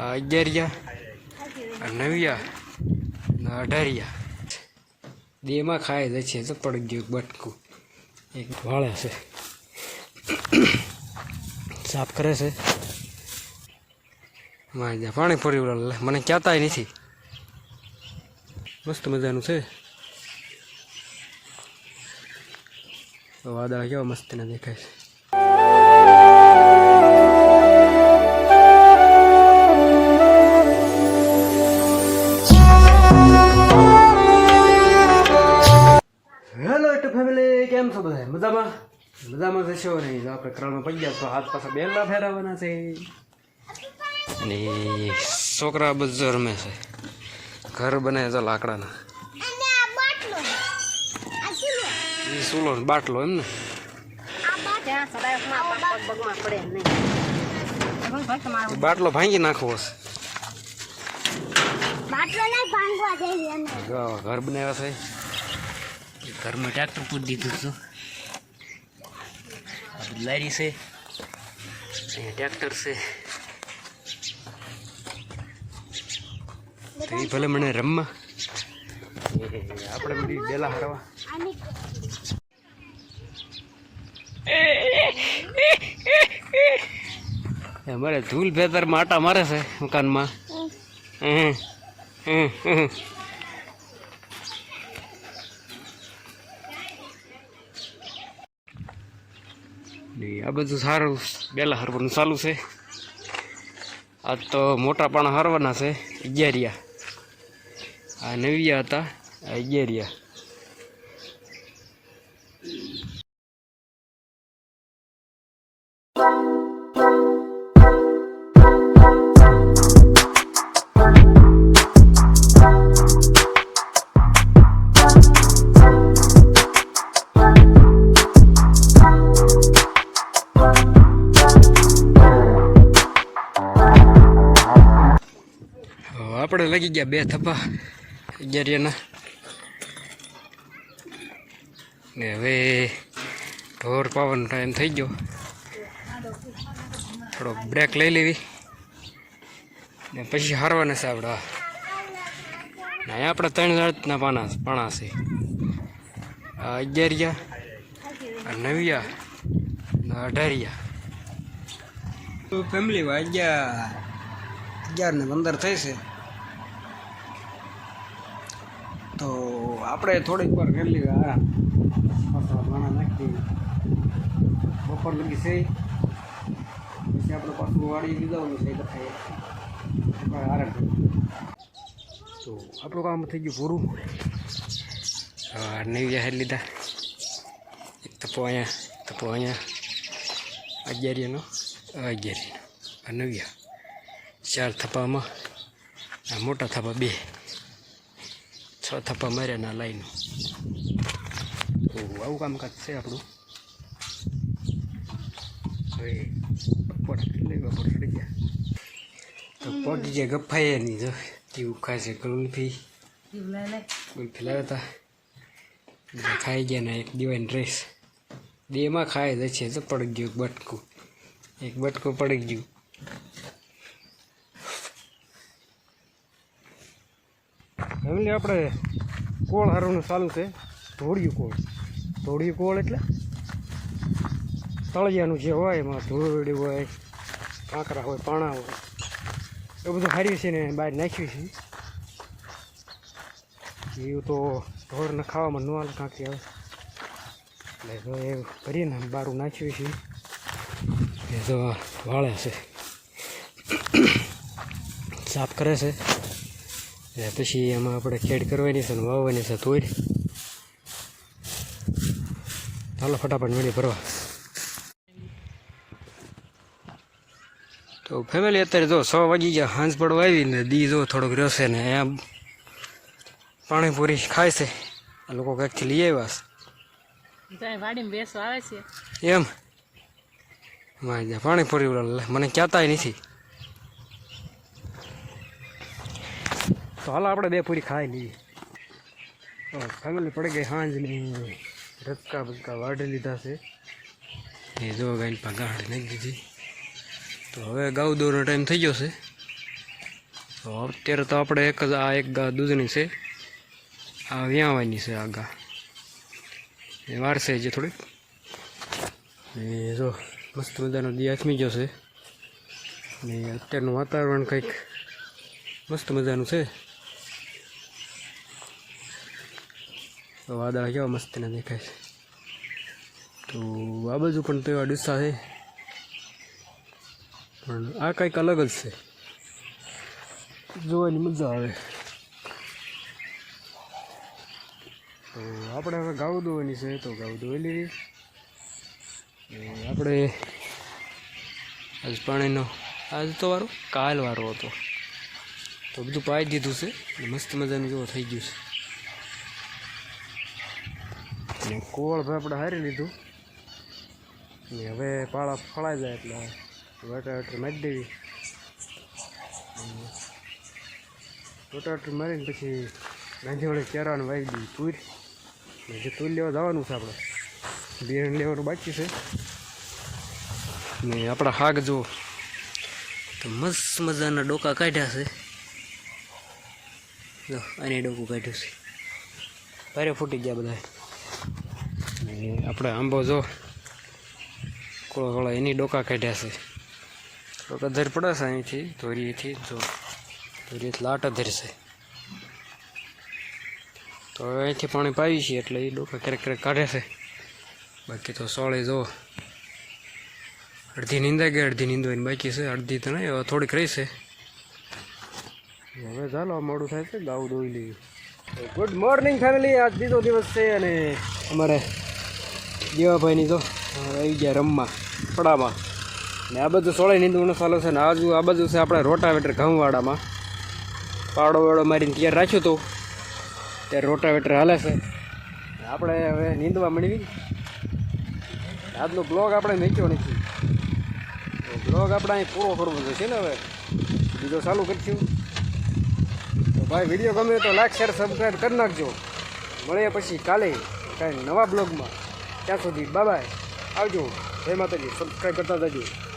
અગિયારિયા આ નવિયા ને અઢારિયા દેમાં ખાય જ છે તો પડી ગયું બટકું એક વાળે છે સાફ કરે છે માં જ્યાં પાણી ફરી વળે મને કહેતાય નથી મસ્ત મજાનું છે. વાદળ કેવા મસ્ત ને દેખાય છે. હેલો ટુ ફેમિલી કેમ છો બધા મજામાં? મજામાં થશો ને? આપણે કરવાનું પડી તો હાથ પાછા બેલા ફેરવવાના છે. અને છોકરા બધું રમે છે. ઘર બનાવે છે લાકડાના. અને બાટલો. એ સુલો બાટલો એમ ને? આ બાટ ત્યાં સદાયકમાં પગ બગમાં પડે નહીં. ભાઈ તમારો એ બાટલો ભાંગી નાખવો છે. ઘર બનાવ્યા છે. ઘરમાં ટ્રેક્ટર પૂરી દીધું છું. લારી છે. અહીંયા ટ્રેક્ટર છે. તો એ ભલે મને રમવા. આપણે બધી ડેલા હરવા. અમારે ધૂલ ભેતર માટા મારે છે મકાનમાં. આ બધું સારું બેલા હરવાનું ચાલુ છે. આજ તો મોટા પાણા હરવાના છે અગિયારિયા આ નવિયા હતા આ અગિયારિયા હવે આપણે લગી ગયા બે થપ્પા અગિયારિયાના ને હવે ઢોર પાવાનો ટાઈમ થઈ ગયો થોડો બ્રેક લઈ લેવી ને પછી હારવાના છે આપણા ને અહીંયા આપણે ત્રણ જાતના પાના પાણા છે આ અગિયારિયા આ નવિયા ને અઢારિયા ફેમિલી અગિયાર અગિયાર ને પંદર થઈ છે તો આપણે થોડીક વાર કરી લઈએ નાખી. બપોર લગી છે. પછી આપણે પાછું વાળી લીધા છે આપણે આરામ તો આપણું કામ થઈ ગયું પૂરું. નવી જાહેર લીધા. એક તપો અહીંયા તપો અહીંયા. અગિયારીનો અગિયારીનો. નવ્યા. ચાર થપ્પામાં આ મોટા થપ્પા બે. છ થપ્પા માર્યા ના લાઈનો તો આવું કામકાજ છે આપણું હવે બપોર એટલે પડી ગયા તો પડી જાય ગફાઈ એની જો કેવું ખાય છે ગુલ્ફી ગુલ્ફી લાવ્યા હતા ખાઈ ગયા ને એક દિવાળી ડ્રેસ બેમાં ખાય જ છે તો પડી ગયું બટકું એક બટકું પડી ગયું ફેમિલી આપણે કોળ હારવાનું ચાલુ છે. ધોળિયું કોળ. ધોળિયું કોળ એટલે તળિયાનું જે હોય એમાં ધોળી હોય, કાંકરા હોય, પાણા હોય, એ બધું હાર્યું છે ને બહાર નાખ્યું છે એવું તો ઢોરને ખાવામાં ન હાલે કાંકરી આવે એટલે એ કરીને બારું નાખ્યું છે એ તો વાળે છે. સાફ કરે છે. ને પછી એમાં આપણે ખેડ કરવાની છે ને વાવવાની છે તોય. ચાલો ફટાફટ મેળી ભરવા. તો ફેમિલી અત્યારે જો સો વાગી ગયા હાંસ પડવા આવીને દી જો થોડોક રહેશે ને એમ પાણીપુરી ખાય છે. આ લોકો ક્યાંકથી લઈ આવ્યા છે? એમ? પાણીપુરી મને કહેતાય નથી. તો હાલ આપણે બે પૂરી ખાઈ લઈએ. ફેમિલી પડી ગઈ સાંજની રસકા બસકા વાઢી લીધા છે. એ જો ગાઈને પગાડી નાખી દીધી તો હવે ગાઉ દોરનો ટાઈમ થઈ ગયો છે. તો અત્યારે તો આપણે એક જ આ એક ગા દૂધની છે. આ વ્યાવાની છે આ ગા. એ વારસે જે થોડીક. એ જો મસ્ત મજાનો દી આથમી ગયો છે. ને અત્યારનું વાતાવરણ કંઈક મસ્ત મજાનું છે. તો વાદળા કેવા મસ્તીના દેખાય છે. તો આ બાજુ પણ તો એવા ડીસા છે. પણ આ કંઈક અલગ જ છે. જોવાની મજા આવે. તો આપણે હવે ગાઉ દોવાની છે તો ગાઉ દોઈ લેવી. આપણે આજ પાણીનો આજ તો વારો, કાલ વારો હતો. તો બધું પાઈ દીધું છે. મસ્ત મજાનું જેવો થઈ ગયું છે. ને કોળ આપણે હારી લીધું. ને હવે પાળા ફળાઈ જાય એટલે વટાવટર મારી દેવી. વટાવટર મારીને પછી ગાંધીવાળી કેરાને વાવી દીધી તુર જે તુર લેવા જવાનું છે આપણે બિયારણ લેવાનું બાકી છે. ને આપણા હાગ જો તો મસ્ત મજાના ડોકા કાઢ્યા છે. જો, આને ડોકું કાઢ્યું છે. ભારે ફૂટી ગયા બધા આપણે આંબો જો કોળો કોળો એની ડોકા કાઢ્યા છે. ડોકા ધર પડે છે અહીંથી ધોરીથી જો ધોરીએથી લાટ ધરશે. તો હવે અહીંથી પાણી પાવી છીએ એટલે એ ડોકા ક્યારેક ક્યારેક કાઢે છે. બાકી તો સોળે જો અડધી નીંદાઈ ગઈ, અડધી નીંદવાની બાકી છે. અડધી તો નહીં થોડીક રહી છે. હવે ચાલો, મોડું થાય છે ગાઉ દોઈ લઈએ. ગુડ મોર્નિંગ ફેમિલી આજ બીજો દિવસ છે અને અમારે દેવાભાઈની તો આવી ગયા રમવા પડામાં ને આ બધું સોળે નીંદવાનું ચાલુ છે ને આજુ આ બાજુ છે આપણે રોટાવેટર ઘઉંવાડામાં પાડો વાળો મારીને તૈયાર રાખ્યું હતું ત્યારે રોટાવેટર હાલે છે. આપણે હવે નીંદવા મળવી આજનો બ્લોગ આપણે મેચ્યો નથી. બ્લોગ આપણે અહીં પૂરો કરવો જોઈએ ને હવે. બીજો ચાલુ કરીશું. તો ભાઈ વીડિયો ગમે તો લાઈક શેર સબસ્ક્રાઈબ કરી નાખજો. મળીએ પછી કાલે કાંઈ નવા બ્લોગમાં ત્યાં સુધી. બાય આવજો. જય માતાજી. સબસ્ક્રાઈબ કરતા જજો.